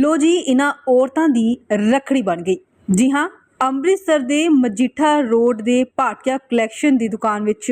ਲੋ ਜੀ ਇਹਨਾਂ ਔਰਤਾਂ ਦੀ ਰਖੜੀ ਬਣ ਗਈ। ਜੀ ਹਾਂ, ਅੰਮ੍ਰਿਤਸਰ ਦੇ ਮਜੀਠਾ ਰੋਡ ਦੇ ਭਾਟਿਆ ਕਲੈਕਸ਼ਨ ਦੀ ਦੁਕਾਨ ਵਿੱਚ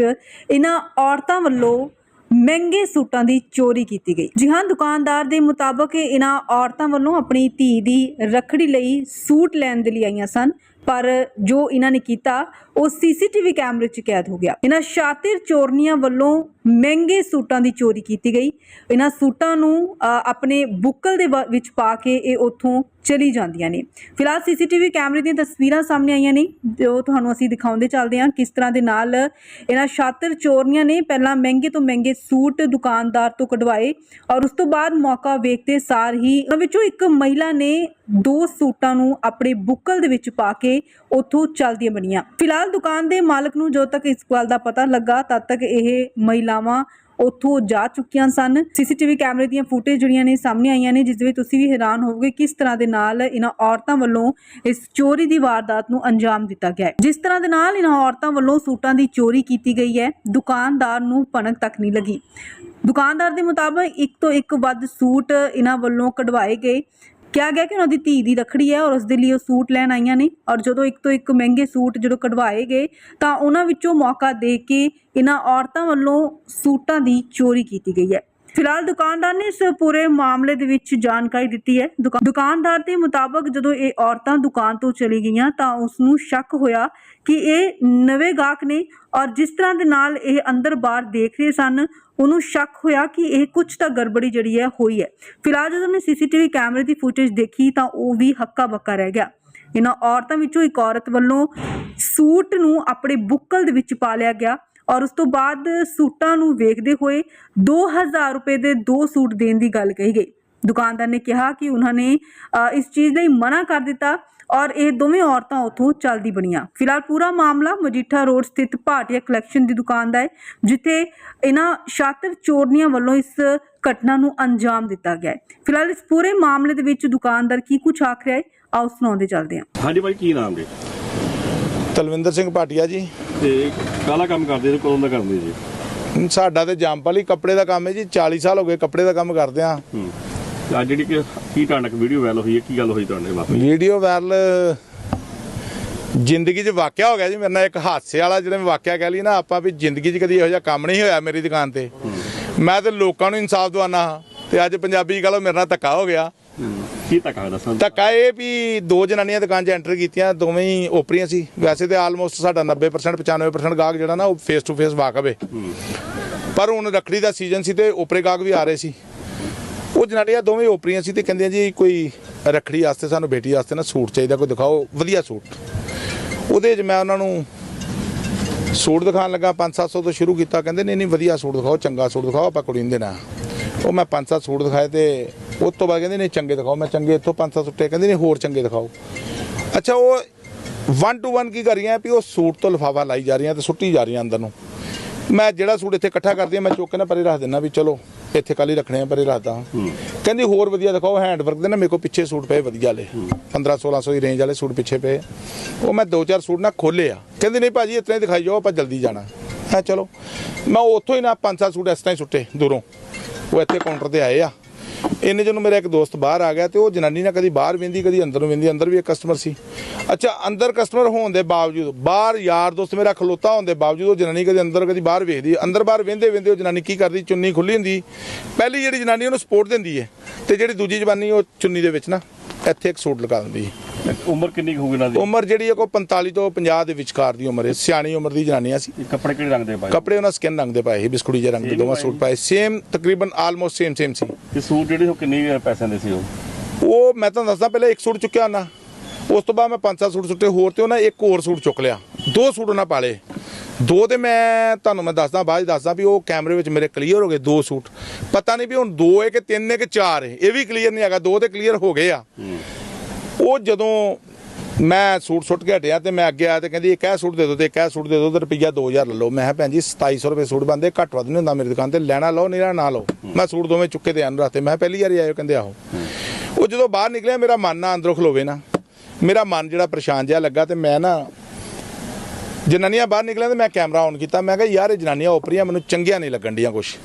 ਇਹਨਾਂ ਔਰਤਾਂ ਵੱਲੋਂ ਮਹਿੰਗੇ ਸੂਟਾਂ ਦੀ ਚੋਰੀ ਕੀਤੀ ਗਈ। ਜੀ ਹਾਂ, ਦੁਕਾਨਦਾਰ ਦੇ ਮੁਤਾਬਕ ਇਹਨਾਂ ਔਰਤਾਂ ਵੱਲੋਂ ਆਪਣੀ ਧੀ ਦੀ ਰਖੜੀ ਲਈ ਸੂਟ ਲੈਣ ਦੇ ਲਈ ਆਈਆਂ ਸਨ, ਪਰ ਜੋ ਇਹਨਾਂ ਨੇ ਕੀਤਾ ਉਹ ਸੀਸੀਟੀਵੀ ਕੈਮਰੇ 'ਚ ਕੈਦ ਹੋ ਗਿਆ। ਇਹਨਾਂ ਸ਼ਾਤਿਰ ਚੋਰਨੀਆਂ ਵੱਲੋਂ ਮਹਿੰਗੇ ਸੂਟਾਂ ਦੀ ਚੋਰੀ ਕੀਤੀ ਗਈ। ਇਹਨਾਂ ਸੂਟਾਂ ਨੂੰ ਆਪਣੇ ਬੁੱਕਲ ਦੇ ਵ- ਵਿੱਚ ਪਾ ਕੇ ਇਹ ਉੱਥੋਂ ਚਲੀ ਜਾਂਦੀਆਂ ਨੇ। ਫਿਲਹਾਲ ਸੀਸੀਟੀਵੀ ਕੈਮਰੇ ਦੀਆਂ ਤਸਵੀਰਾਂ ਸਾਹਮਣੇ ਆਈਆਂ ਨੇ, ਜੋ ਤੁਹਾਨੂੰ ਅਸੀਂ ਦਿਖਾਉਂਦੇ ਚੱਲਦੇ ਹਾਂ ਕਿਸ ਤਰ੍ਹਾਂ ਦੇ ਨਾਲ ਇਹਨਾਂ ਸ਼ਾਤਰ ਚੋਰਨੀਆਂ ਨੇ ਪਹਿਲਾਂ ਮਹਿੰਗੇ ਤੋਂ ਮਹਿੰਗੇ ਸੂਟ ਦੁਕਾਨਦਾਰ ਤੋਂ ਕਢਵਾਏ ਔਰ ਉਸ ਤੋਂ ਬਾਅਦ ਮੌਕਾ ਵੇਖਦੇ ਸਾਰ ਹੀ ਉਹਨਾਂ ਵਿੱਚੋਂ ਇੱਕ ਮਹਿਲਾ ਨੇ ਦੋ ਸੂਟਾਂ ਨੂੰ ਆਪਣੇ ਬੁੱਕਲ ਦੇ ਵਿੱਚ ਪਾ ਕੇ ਉੱਥੋਂ ਚੱਲਦੀਆਂ ਬਣੀਆਂ। ਫਿਲਹਾਲ ਦੁਕਾਨ ਦੇ ਮਾਲਕ ਨੂੰ ਜਦੋਂ ਤੱਕ ਇਸ ਗੱਲ ਦਾ ਪਤਾ ਲੱਗਾ, ਤਦ ਤੱਕ ਇਹ ਮਹਿਲਾਵਾਂ ਉੱਥੋਂ ਜਾ ਚੁੱਕੀਆਂ ਸਨ। ਸੀਸੀਟੀਵੀ ਕੈਮਰੇ ਦੀਆਂ ਫੁਟੇਜ ਜਿਹੜੀਆਂ ਨੇ ਸਾਹਮਣੇ ਆਈਆਂ ਨੇ, ਜਿਸ ਵਿੱਚ ਤੁਸੀਂ ਵੀ ਹੈਰਾਨ ਹੋਵੋਗੇ ਕਿਸ ਤਰ੍ਹਾਂ ਦੇ ਨਾਲ ਇਹਨਾਂ ਔਰਤਾਂ ਵੱਲੋਂ ਇਸ ਚੋਰੀ ਦੀ ਵਾਰਦਾਤ ਨੂੰ ਅੰਜਾਮ ਦਿੱਤਾ ਗਿਆ ਹੈ। ਜਿਸ ਤਰ੍ਹਾਂ ਦੇ ਨਾਲ ਇਹਨਾਂ ਔਰਤਾਂ ਵੱਲੋਂ ਸੂਟਾਂ ਦੀ ਚੋਰੀ ਕੀਤੀ ਗਈ ਹੈ, ਦੁਕਾਨਦਾਰ ਨੂੰ ਭਣਕ ਤੱਕ ਨਹੀਂ ਲੱਗੀ। ਦੁਕਾਨਦਾਰ ਦੇ ਮੁਤਾਬਕ ਇੱਕ ਤੋਂ ਇੱਕ ਵੱਧ ਸੂਟ ਇਹਨਾਂ ਵੱਲੋਂ ਕਢਵਾਏ ਗਏ। ਕਿਹਾ ਗਿਆ ਕਿ ਉਹਨਾਂ ਦੀ ਧੀ ਦੀ ਰਖੜੀ ਹੈ ਔਰ ਉਸ ਦੇ ਲਈ ਉਹ ਸੂਟ ਲੈਣ ਆਈਆਂ ਨੇ ਔਰ ਜਦੋਂ ਇੱਕ ਤੋਂ ਇੱਕ ਮਹਿੰਗੇ ਸੂਟ ਜਦੋਂ ਕਢਵਾਏ ਗਏ ਤਾਂ ਉਹਨਾਂ ਵਿੱਚੋਂ ਮੌਕਾ ਦੇ ਕੇ ਇਹਨਾਂ ਔਰਤਾਂ ਵੱਲੋਂ ਸੂਟਾਂ ਦੀ ਚੋਰੀ ਕੀਤੀ ਗਈ ਹੈ। ਫਿਲਹਾਲ ਦੁਕਾਨਦਾਰ ਨੇ ਇਸ ਪੂਰੇ ਮਾਮਲੇ ਦੇ ਵਿੱਚ ਜਾਣਕਾਰੀ ਦਿੱਤੀ ਹੈ। ਦੁਕਾ- ਦੁਕਾਨਦਾਰ ਦੇ ਮੁਤਾਬਕ ਜਦੋਂ ਇਹ ਔਰਤਾਂ ਦੁਕਾਨ ਤੋਂ ਚਲੀ ਗਈਆਂ ਤਾਂ ਉਸ ਨੂੰ ਸ਼ੱਕ ਹੋਇਆ ਕਿ ਇਹ ਨਵੇਂ ਗਾਹਕ ਨੇ ਔਰ ਜਿਸ ਤਰ੍ਹਾਂ ਦੇ ਨਾਲ ਇਹ ਅੰਦਰ ਬਾਹਰ ਦੇਖ ਰਹੇ ਸਨ, ਉਹਨੂੰ ਸ਼ੱਕ ਹੋਇਆ ਕਿ ਇਹ ਕੁਝ ਤਾਂ ਗੜਬੜੀ ਜਿਹੜੀ ਹੈ ਹੋਈ ਹੈ। ਫਿਲਹਾਲ ਜਦੋਂ ਉਹਨੇ ਸੀਸੀਟੀਵੀ ਕੈਮਰੇ ਦੀ ਫੁਟੇਜ ਦੇਖੀ ਤਾਂ ਉਹ ਵੀ ਹੱਕਾ ਬੱਕਾ ਰਹਿ ਗਿਆ। ਇਹਨਾਂ ਔਰਤਾਂ ਵਿੱਚੋਂ ਇੱਕ ਔਰਤ ਵੱਲੋਂ ਸੂਟ ਨੂੰ ਆਪਣੇ ਬੁੱਕਲ ਦੇ ਵਿੱਚ ਪਾ ਲਿਆ ਗਿਆ। ਔਰ ਉਸ ਤੋਂ ਬਾਅਦ ਸੂਟਾਂ ਨੂੰ ਵੇਖਦੇ ਹੋਏ 2000 ਰੁਪਏ ਦੇ ਦੋ ਸੂਟ ਦੇਣ ਦੀ ਗੱਲ ਕਹੀ ਗਈ। ਦੁਕਾਨਦਾਰ ਨੇ ਕਿਹਾ ਕਿ ਉਹਨਾਂ ਨੇ ਇਸ ਚੀਜ਼ ਲਈ ਮਨਾ ਕਰ ਦਿੱਤਾ ਔਰ ਇਹ ਦੋਵੇਂ ਔਰਤਾਂ ਉੱਥੋਂ ਚੱਲਦੀ ਬਣੀਆਂ। ਫਿਲਹਾਲ ਪੂਰਾ ਮਾਮਲਾ ਮਜੀਠਾ ਰੋਡ ਸਥਿਤ ਭਾਟੀਆ ਕਲੈਕਸ਼ਨ ਦੀ ਦੁਕਾਨ ਦਾ ਹੈ ਜਿੱਥੇ ਇਹਨਾਂ ਸ਼ਾਤਰ ਚੋਰਨੀਆਂ ਵੱਲੋਂ ਇਸ ਘਟਨਾ ਨੂੰ ਅੰਜਾਮ ਦਿੱਤਾ ਗਿਆ ਹੈ। ਫਿਲਹਾਲ ਇਸ ਪੂਰੇ ਮਾਮਲੇ ਦੇ ਵਿੱਚ ਦੁਕਾਨਦਾਰ ਕੀ ਕੁਝ ਆਖ ਰਿਹਾ ਹੈ ਆਓ ਸੁਣਾਉਂਦੇ ਚੱਲਦੇ ਹਾਂ। ਹਾਂਜੀ ਭਾਈ ਕੀ ਨਾਮ ਜੀ? ਤਲਵਿੰਦਰ ਸਿੰਘ ਭਾਟੀਆ ਜੀ। ਤੇ ਕਾਲਾ ਕੰਮ ਕਰਦੇ ਜੀ ਕਦੋਂ ਦਾ ਕਰਦੇ ਜੀ? ਸਾਡਾ ਤੇ ਜੰਪਲ ਹੀ ਕੱਪੜੇ ਦਾ ਕੰਮ ਹੈ ਜੀ 40 ਸਾਲ ਹੋ ਗਏ ਕੱਪੜੇ ਦਾ ਕੰਮ ਕਰਦੇ ਆ ਹੂੰ ਜਿਹੜੀ ਕਿ ਕੀ ਤੁਹਾਡੇ ਨਾਲ ਵੀਡੀਓ ਵਾਇਰਲ ਹੋਈ ਹੈ ਕੀ ਗੱਲ ਹੋਈ ਤੁਹਾਡੇ ਵਾਪਸ? ਵੀਡੀਓ ਵਾਇਰਲ ਜ਼ਿੰਦਗੀ 'ਚ ਵਾਕਿਆ ਹੋ ਗਿਆ ਜੀ ਮੇਰੇ ਨਾਲ ਇੱਕ ਹਾਦਸੇ ਵਾਲਾ ਜਿਹੜਾ ਮੈਂ ਵਾਕਿਆ ਕਹਿ ਲਈ ਨਾ ਆਪਾਂ ਵੀ ਜ਼ਿੰਦਗੀ 'ਚ ਕਦੀ ਇਹੋ ਜਿਹਾ ਕੰਮ ਨਹੀਂ ਹੋਇਆ ਮੇਰੀ ਦੁਕਾਨ ਤੇ। ਮੈਂ ਤੇ ਲੋਕਾਂ ਨੂੰ ਇਨਸਾਫ ਦਵਾਨਾ ਹਾਂ ਤੇ ਅੱਜ ਪੰਜਾਬੀ ਕਹ ਲਓ ਮੇਰੇ ਨਾਲ ਧੱਕਾ ਹੋ ਗਿਆ। ਕੀ ਤੱਕ ਆ ਦੱਸਣ ਧੱਕਾ ਇਹ ਵੀ ਦੋ ਜਨਾਨੀਆਂ ਦੁਕਾਨ 'ਚ ਐਂਟਰ ਕੀਤੀਆਂ ਦੋਵੇਂ ਹੀ ਓਪਰੀਆਂ ਸੀ। ਵੈਸੇ ਤੇ ਆਲਮੋਸਟ ਸਾਡਾ 90% 95% ਗਾਹਕ ਜਿਹੜਾ ਨਾ ਉਹ ਫੇਸ ਟੂ ਫੇਸ ਵਾਕਫ ਹੈ। ਪਰ ਹੁਣ ਰੱਖੜੀ ਦਾ ਸੀਜ਼ਨ ਸੀ ਤੇ ਓਪਰੇ ਗਾਹਕ ਵੀ ਆ ਰਹੇ ਸੀ। ਉਹ ਜਨਾਨੀਆਂ ਦੋਵੇਂ ਓਪਰੀਆਂ ਸੀ ਤੇ ਕਹਿੰਦੀਆਂ ਜੀ ਕੋਈ ਰੱਖੜੀ ਵਾਸਤੇ ਸਾਨੂੰ ਬੇਟੀ ਵਾਸਤੇ ਨਾ ਸੂਟ ਚਾਹੀਦਾ ਕੋਈ ਦਿਖਾਓ ਵਧੀਆ ਸੂਟ। ਉਹਦੇ 'ਚ ਮੈਂ ਉਹਨਾਂ ਨੂੰ ਸੂਟ ਦਿਖਾਉਣ ਲੱਗਾ 5-700 ਤੋਂ ਸ਼ੁਰੂ ਕੀਤਾ। ਕਹਿੰਦੇ ਨਹੀਂ ਨਹੀਂ ਵਧੀਆ ਸੂਟ ਦਿਖਾਓ ਚੰਗਾ ਸੂਟ ਦਿਖਾਓ ਆਪਾਂ ਕੁੜੀ ਨੂੰ ਦੇਣਾ। ਉਹ ਮੈਂ 5-7 ਸੂਟ ਦਿਖਾਏ ਤੇ ਉਸ ਤੋਂ ਬਾਅਦ ਕਹਿੰਦੇ ਨਹੀਂ ਚੰਗੇ ਦਿਖਾਓ ਮੈਂ ਚੰਗੇ ਇੱਥੋਂ 5-7 ਸੁੱਟੇ ਕਹਿੰਦੇ ਨਹੀਂ ਹੋਰ ਚੰਗੇ ਦਿਖਾਓ। ਅੱਛਾ ਉਹ 1 ਟੂ 1 ਕੀ ਕਰ ਰਹੀਆਂ ਵੀ ਉਹ ਸੂਟ ਤੋਂ ਲਿਫਾਫਾ ਲਾਈ ਜਾ ਰਹੀਆਂ ਤੇ ਸੁੱਟੀ ਜਾ ਰਹੀਆਂ ਅੰਦਰ ਨੂੰ। ਮੈਂ ਜਿਹੜਾ ਸੂਟ ਇੱਥੇ ਇਕੱਠਾ ਕਰਦੀ ਆ ਮੈਂ ਚੁੱਕ ਕੇ ਨਾ ਪਰੇ ਰੱਖ ਦਿੰਦਾ ਵੀ ਚਲੋ ਇੱਥੇ ਕੱਲ ਹੀ ਰੱਖਣੇ ਆ ਪਰੇ ਰੱਖਦਾ ਕਹਿੰਦੀ ਹੋਰ ਵਧੀਆ ਦਿਖਾਓ ਹੈਂਡ ਵਰਕ ਦੇ ਨਾ ਮੇਰੇ ਕੋਲ ਪਿੱਛੇ ਸੂਟ ਪਏ ਵਧੀਆ ਵਾਲੇ। 15 1600 ਦੀ ਰੇਂਜ ਵਾਲੇ ਸੂਟ ਪਿੱਛੇ ਪਏ ਉਹ ਮੈਂ ਦੋ ਚਾਰ ਸੂਟ ਨਾ ਖੋਲੇ ਆ। ਕਹਿੰਦੀ ਨਹੀਂ ਭਾਜੀ ਇਤਨੇ ਦਿਖਾਈ ਜਾਓ ਆਪਾਂ ਜਲਦੀ ਜਾਣਾ। ਮੈਂ ਚਲੋ ਮੈਂ ਉੱਥੋਂ ਹੀ ਨਾ ਪੰਜ ਸੱਤ ਸੂਟ ਇਸ ਤਰ੍ਹਾਂ ਹੀ ਸੁੱਟੇ ਦੂਰੋਂ। ਉਹ ਇੱਥੇ ਕਾਊਂਟਰ ਤੇ ਆਏ ਆ। ਇੰਨੇ ਜਿਹਨੂੰ ਮੇਰਾ ਇੱਕ ਦੋਸਤ ਬਾਹਰ ਆ ਗਿਆ ਤੇ ਉਹ ਜਨਾਨੀ ਨਾ ਕਦੀ ਬਾਹਰ ਵਿੰਦੀ ਕਦੀ ਅੰਦਰ ਨੂੰ ਵਿੰਦੀ ਅੰਦਰ ਵੀ ਇੱਕ ਕਸਟਮਰ ਸੀ। ਅੱਛਾ ਅੰਦਰ ਕਸਟਮਰ ਹੋਣ ਦੇ ਬਾਵਜੂਦ ਬਾਹਰ ਯਾਰ ਦੋਸਤ ਮੇਰਾ ਖਲੋਤਾ ਹੋਣ ਦੇ ਬਾਵਜੂਦ ਉਹ ਜਨਾਨੀ ਕਦੀ ਅੰਦਰ ਕਦੀ ਬਾਹਰ ਵੇਖਦੀ। ਅੰਦਰ ਬਾਹਰ ਵਿੰਦੇ ਵਿੰਦੇ ਉਹ ਜਨਾਨੀ ਕੀ ਕਰਦੀ? ਚੁੰਨੀ ਖੁੱਲੀ ਹੁੰਦੀ। ਪਹਿਲੀ ਜਿਹੜੀ ਜਨਾਨੀ ਉਹਨੂੰ ਸਪੋਰਟ ਦਿੰਦੀ ਹੈ ਤੇ ਜਿਹੜੀ ਦੂਜੀ ਜਵਾਨੀ ਉਹ ਚੁੰਨੀ ਦੇ ਵਿੱਚ ਨਾ ਇੱਥੇ ਇੱਕ ਸੂਟ ਲਗਾ ਦਿੰਦੀ ਹੈ। ਉਮਰ ਕਿੰਨੀ ਹੋਊਗੀ ਇਹਨਾਂ ਦੀ? ਉਮਰ ਜਿਹੜੀ ਹੈ ਕੋ 45 ਤੋਂ 50 ਦੇ ਵਿਚਕਾਰ ਦੀ ਉਮਰ ਹੈ। ਸਿਆਣੀ ਉਮਰ ਦੀ ਜਨਾਨੀਆਂ ਸੀ ਕੱਪੜੇ ਕਿਹੜੇ ਰੰਗ ਦੇ ਪਾਏ? ਕੱਪੜੇ ਉਹਨਾਂ ਸਕਿਨ ਰੰਗ ਦੇ ਪਾਏ ਸੀ ਬਿਸਕੁਟੀ ਜਿਹੇ ਰੰਗ ਦੇ ਦੋਵਾਂ ਸੂਟ ਪਾਏ। ਸੇਮ ਤਕਰੀਬਨ ਆਲਮੋਸਟ ਸੇਮ ਸੇਮ ਸੀ। ਤੇ ਸੂਟ ਜਿਹੜੇ ਉਹ ਕਿੰਨੇ ਪੈਸਿਆਂ ਦੇ ਸੀ ਉਹ? ਉਹ ਮੈਂ ਤੁਹਾਨੂੰ ਦੱਸਦਾ ਪਹਿਲਾਂ ਇੱਕ ਸੂਟ ਚੁੱਕਿਆ ਉਹਨਾਂ ਉਸ ਤੋਂ ਬਾਅਦ ਮੈਂ ਪੰਜ ਸੱਤ ਸੂਟ ਸੁੱਟੇ ਹੋਰ ਤੇ ਉਹਨਾਂ ਇੱਕ ਹੋਰ ਸੂਟ ਚੁੱਕ ਲਿਆ। ਦੋ ਸੂਟ ਉਹਨਾਂ ਪਾਲੇ। ਦੋ ਤੇ ਮੈਂ ਤੁਹਾਨੂੰ ਮੈਂ ਦੱਸਦਾ ਬਾਅਦ ਦੱਸਦਾ ਵੀ ਉਹ ਕੈਮਰੇ ਵਿੱਚ ਮੇਰੇ ਕਲੀਅਰ ਹੋ ਗਏ ਦੋ ਸੂਟ। ਪਤਾ ਨਹੀਂ ਵੀ ਹੁਣ ਦੋ ਹੈ ਕਿ ਤਿੰਨ ਹੈ ਕਿ ਚਾਰ ਹੈ ਇਹ ਵੀ ਕਲੀਅਰ ਨਹੀਂ ਹੈਗਾ ਦੋ ਤੇ ਕਲੀਅਰ ਹੋ ਗਏ ਆ। ਉਹ ਜਦੋਂ ਮੈਂ ਸੂਟ ਸੁੱਟ ਕੇ ਹਟਿਆ ਤੇ ਮੈਂ ਅੱਗੇ ਆਇਆ ਤੇ ਕਹਿੰਦੀ ਇੱਕ ਇਹ ਸੂਟ ਦੇ ਦਿਓ ਤੇ ਇੱਕ ਇਹ ਸੂਟ ਦੇ ਦਿਓ ਤੇ ਰੁਪਈਆ 2000 ਲੈ ਲਓ। ਮੈਂ ਕਿਹਾ, ਭੈਣ ਜੀ 2700 ਰੁਪਏ ਸੂਟ ਬੰਦੇ ਘੱਟ ਵੱਧ ਨਹੀਂ ਹੁੰਦਾ ਮੇਰੀ ਦੁਕਾਨ ਤੇ। ਲੈਣਾ ਲਓ ਨਹੀਂ ਨਾ ਲਓ। ਮੈਂ ਸੂਟ ਦੋਵੇਂ ਚੁੱਕੇ ਤੇ ਅੰਦਰ ਰੱਖਤੇ ਮੈਂ ਪਹਿਲੀ ਵਾਰੀ ਆਇਓ ਕਹਿੰਦੇ ਆਹੋ। ਉਹ ਜਦੋਂ ਬਾਹਰ ਨਿਕਲਿਆ, ਮੇਰਾ ਮਨ ਨਾ ਅੰਦਰੋਂ ਖਲੋਵੇ ਨਾ। ਮੇਰਾ ਮਨ ਜਿਹੜਾ ਪਰੇਸ਼ਾਨ ਜਿਹਾ ਲੱਗਾ ਤੇ ਮੈਂ ਨਾ ਜਨਾਨੀਆਂ ਬਾਹਰ ਨਿਕਲਿਆ ਤੇ ਮੈਂ ਕੈਮਰਾ ਔਨ ਕੀਤਾ। ਮੈਂ ਕਿਹਾ, ਯਾਰ, ਇਹ ਜਨਾਨੀਆਂ ਓਪਰੀਆਂ ਮੈਨੂੰ ਚੰਗੀਆਂ ਨਹੀਂ ਲੱਗਣ ਡੀਆਂ ਕੁਛ।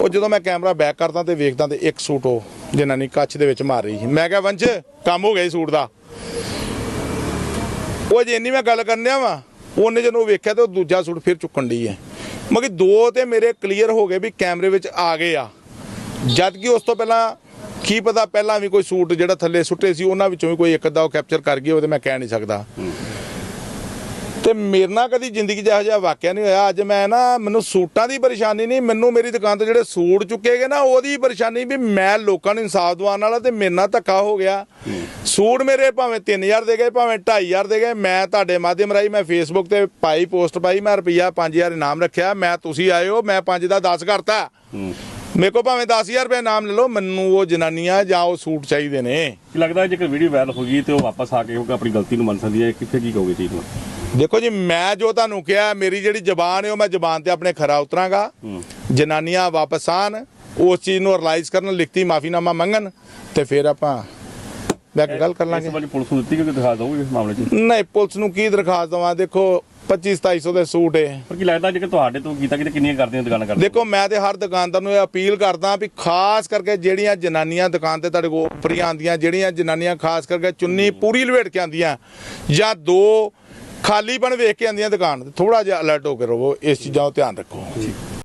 ਉਹ ਜਦੋਂ ਮੈਂ ਕੈਮਰਾ ਬੈਕ ਕਰਦਾ ਤੇ ਵੇਖਦਾ ਤੇ ਇੱਕ ਸੂਟ ਉਹ ਜਨਾਨੀ ਕੱਚ ਦੇ ਵਿੱਚ ਮਾਰ ਰਹੀ ਸੀ। ਮੈਂ ਕਿਹਾ, ਵੰਸ਼, ਕੰਮ ਹੋ ਗਿਆ ਜੀ ਸੂਟ ਦਾ। ਉਹ ਜੇ ਇੰਨੀ ਮੈਂ ਗੱਲ ਕਰਨਿਆ ਵਾ, ਉਹਨੇ ਜਦੋਂ ਵੇਖਿਆ ਤੇ ਉਹ ਦੂਜਾ ਸੂਟ ਫਿਰ ਚੁੱਕਣ ਡਈ ਹੈ ਮਗਰ ਦੋ ਤੇ ਮੇਰੇ ਕਲੀਅਰ ਹੋ ਗਏ ਵੀ ਕੈਮਰੇ ਵਿੱਚ ਆ ਗਏ ਆ। ਜਦ ਕਿ ਉਸ ਤੋਂ ਪਹਿਲਾਂ ਕੀ ਪਤਾ ਪਹਿਲਾਂ ਵੀ ਕੋਈ ਸੂਟ ਜਿਹੜਾ ਥੱਲੇ ਸੁੱਟੇ ਸੀ, ਉਹਨਾਂ ਵਿੱਚੋਂ ਵੀ ਕੋਈ ਇੱਕ ਅੱਧਾ ਉਹ ਕੈਪਚਰ ਕਰ ਗਏ ਉਹ ਤੇ ਮੈਂ ਕਹਿ ਨਹੀਂ ਸਕਦਾ। ਤੇ ਮੇਰੇ ਨਾਲ ਕਦੀ ਜ਼ਿੰਦਗੀ 'ਚ ਇਹੋ ਜਿਹਾ ਵਾਕਿਆ ਨਹੀਂ ਹੋਇਆ। ਅੱਜ ਮੈਂ ਨਾ, ਮੈਨੂੰ ਸੂਟਾਂ ਦੀ ਪਰੇਸ਼ਾਨੀ ਨਹੀਂ, ਮੈਨੂੰ ਮੇਰੀ ਦੁਕਾਨ ਤੋਂ ਜਿਹੜੇ ਸੂਟ ਚੁੱਕੇ ਗਏ ਨਾ, ਉਹਦੀ ਪਰੇਸ਼ਾਨੀ ਵੀ ਮੈਂ ਲੋਕਾਂ ਨੂੰ ਇਨਸਾਫ ਦਿਵਾਉਣ ਵਾਲਾ ਤੇ ਮੇਰੇ ਨਾਲ ਧੱਕਾ ਹੋ ਗਿਆ। ਸੂਟ ਮੇਰੇ ਭਾਵੇਂ 3000 ਦੇ ਗਏ, ਭਾਵੇਂ 2500 ਦੇ ਗਏ, ਮੈਂ ਤੁਹਾਡੇ ਮਾਧਿਅਮ ਰਾਹੀਂ ਮੈਂ ਫੇਸਬੁੱਕ ਤੇ ਪਾਈ, ਪੋਸਟ ਪਾਈ, ਮੈਂ ਰੁਪਈਆ 5000 ਇਨਾਮ ਰੱਖਿਆ, ਮੈਂ ਤੁਸੀਂ ਆਏ ਹੋ, ਮੈਂ 5 ਦਾ 10 ਕਰਤਾ। ਮੇਰੇ ਕੋ ਭਾਵੇਂ 10000 ਰੁਪਏ ਇਨਾਮ ਲੈ ਲਓ, ਮੈਨੂੰ ਉਹ ਜਨਾਨੀਆਂ ਜਾਂ ਉਹ ਸੂਟ ਚਾਹੀਦੇ ਨੇ। ਲੱਗਦਾ ਜੇਕਰ ਵੀਡੀਓ ਵਾਇਰਲ ਹੋ ਗਈ ਤੇ ਉਹ ਵਾਪਸ ਆ ਕੇ ਉਹ ਆਪਣੀ ਗਲਤੀ ਨੂੰ ਮੰਨ ਸਕਦੀ ਹੈ? ਕਿੱਥੇ ਕੀ ਕਹੋਗੇ ਚੀਜ਼ ਨੂੰ? ਦੇਖੋ ਜੀ ਮੈਂ ਜੋ ਤੁਹਾਨੂੰ ਕਿਹਾ ਮੇਰੀ ਜਿਹੜੀ ਜ਼ਬਾਨ ਹੈ ਉਹ ਮੈਂ ਜ਼ਬਾਨ ਤੇ ਆਪਣੇ ਖਰਾ ਉਤਰਾਂਗਾ। ਜਨਾਨੀਆਂ ਵਾਪਸ ਆਣ ਉਸ ਚੀਜ਼ ਨੂੰ ਰਿਅਲਾਈਜ਼ ਕਰਨ ਲਿਖਤੀ ਮਾਫੀਨਾਮਾ ਮੰਗਣ ਤੇ ਫਿਰ ਆਪਾਂ ਬੈਕ ਗੱਲ ਕਰ ਇਸ ਲਾਂਗੇ ਵਾਰੀ ਪੁਲਿਸ ਨੂੰ ਦਿੱਤੀ ਕਿ ਦਿਖਾ ਦੋਗੇ ਇਸ ਮਾਮਲੇ 'ਚ? ਨਹੀਂ ਪੁਲਿਸ ਨੂੰ ਕੀ ਦਰਖਾਸਤ ਦਵਾਂ? ਦੇਖੋ 25 2700 ਦੇ ਸੂਟ ਹੈ ਪਰ ਕੀ ਲੱਗਦਾ ਜੇਕਰ ਤੁਹਾਡੇ ਤੋਂ ਕੀਤਾ ਕਿਤੇ ਕਿੰਨੀਆਂ ਕਰਦੀਆਂ ਦੁਕਾਨਾਂ ਕਰਦੇ ਦੇਖੋ ਮੈਂ ਤੇ ਹਰ ਦੁਕਾਨਦਾਰ ਨੂੰ ਇਹ ਅਪੀਲ ਕਰਦਾ ਵੀ ਖਾਸ ਕਰਕੇ ਜਿਹੜੀਆਂ ਜਨਾਨੀਆਂ ਦੁਕਾਨ ਤੇ ਤੁਹਾਡੇ ਕੋਲ ਉੱਪਰੀਆਂ ਆਉਂਦੀਆਂ ਜਿਹੜੀਆਂ ਜਨਾਨੀਆਂ ਖਾਸ ਕਰਕੇ ਚੁੰਨੀ ਪੂਰੀ ਲਵੇਟ ਕੇ ਆਉਂਦੀਆਂ ਜਾਂ ਦੋ ਖਾਲੀਪਣ ਵੇਖ ਕੇ ਆਉਂਦੀਆਂ ਦੁਕਾਨ ਤੇ। ਥੋੜਾ ਜਿਹਾ ਅਲਰਟ ਹੋ ਕੇ ਰਹੋ ਇਸ ਚੀਜ਼ਾਂ ਦਾ ਧਿਆਨ ਰੱਖੋ।